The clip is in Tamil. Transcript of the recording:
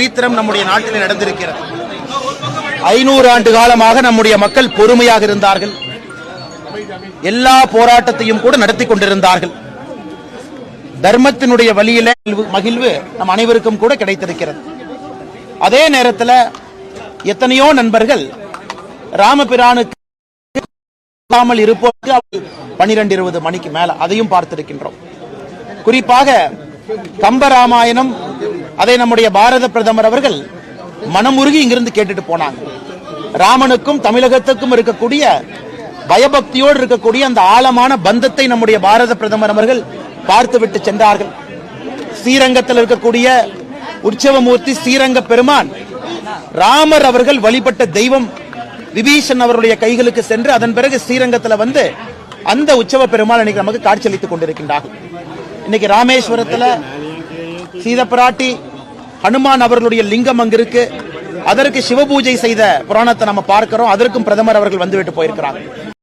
சரித்திரம் நம்முடைய நாட்டில் நடந்திருக்கிறது. ஐநூறு ஆண்டு காலமாக நம்முடைய மக்கள் பொறுமையாக இருந்தார்கள். எல்லா போராட்டத்தையும் கூட நடத்தி கொண்டிருந்தார்கள். தர்மத்தினுடைய வழியில மகிழ்வு நம் அனைவருக்கும் கூட கிடைத்திருக்கிறது. அதே நேரத்தில் எத்தனையோ நண்பர்கள் ராமபிரானுக்கு இருப்போருக்கு பனிரெண்டு இருபது மணிக்கு மேல அதையும் பார்த்திருக்கின்றோம். குறிப்பாக கம்பராமாயணம் அதை நம்முடைய பாரத பிரதமர் அவர்கள் மனமுருகி இங்கிருந்து கேட்டுட்டு போனாங்க. ராமனுக்கும் தமிழகத்துக்கும் இருக்கக்கூடிய பயபக்தியோடு இருக்கக்கூடிய அந்த ஆழமான பந்தத்தை நம்முடைய பாரத பிரதமர் அவர்கள் பார்த்துவிட்டு சென்றார்கள். ஸ்ரீரங்கத்தில் இருக்கக்கூடிய உற்சவமூர்த்தி ஸ்ரீரங்க பெருமான் ராமர் அவர்கள் வழிபட்ட தெய்வம் விபீஷன் அவருடைய கைகளுக்கு சென்று அதன் பிறகு ஸ்ரீரங்கத்தில் வந்து அந்த உற்சவ பெருமாள் இன்னைக்கு நமக்கு காட்சியளித்துக் கொண்டிருக்கின்றார்கள். இன்னைக்கு ராமேஸ்வரத்தில் சீதப்பிராட்டி ஹனுமான் அவர்களுடைய லிங்கம் அங்கு இருக்கு அதற்கு சிவபூஜை செய்த புராணத்தை நம்ம பார்க்கிறோம். அதற்கும் பிரதமர் அவர்கள் வந்துவிட்டு போயிருக்கிறார்.